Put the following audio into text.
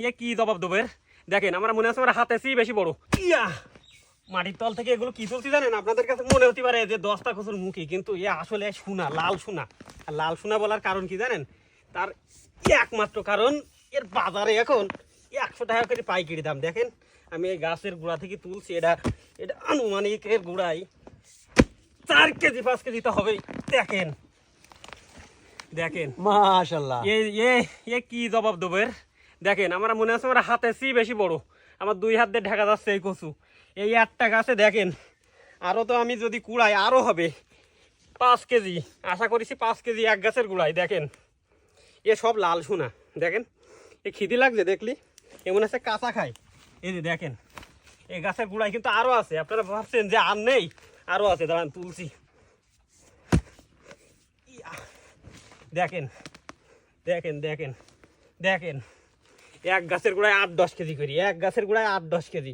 এ কি জবাব দেবো দেখেন আমার মনে আছে আমার হাতে চেয়ে বেশি বড়। ইয়া! মাটির তল থেকে এগুলো কি তুলছি জানেন? আপনাদের কাছে মনে হতে পারে যে দশটা কচুর মুখে কিন্তু এ আসলে সোনা লাল সোনা। আর লাল সোনা বলার কারণ কি জানেন? তার একমাত্র কারণ এর বাজারে এখন একশো টাকা করে পাইকারি দাম। দেখেন আমি এই গাছের গোড়া থেকে তুলছি এটা এটা আনুমানিক এর গোড়ায় চার কেজি পাঁচ কেজি তো হবেই। দেখেন দেখেন। মাশাল্লাহ এ এ এ কি জবাব দেবো এর? দেখেন, আমার মনে আছে আমার হাতে চেয়ে বেশি বড়। আমার দুই হাত দিয়ে ঢাকা যাচ্ছে এই কচু। এই একটা গাছে দেখেন আরও তো আমি যদি কুড়াই আরও হবে। পাঁচ কেজি, আশা করেছি পাঁচ কেজি এক গাছের গুড়াই, দেখেন। এ সব লাল সোনা, দেখেন। এ খিদি লাগছে দেখলি? এমন আছে কাঁচা খাই এই যে দেখেন এই গাছের গুড়াই কিন্তু আরও আছে। আপনারা ভাবছেন যে আর নেই? আরও আছে, দাঁড়ান, তুলছি। দেখেন দেখেন দেখেন দেখেন। এক গাছের গোড়ায় আট দশ কেজি করি এক গাছের গোড়ায় আট দশ কেজি।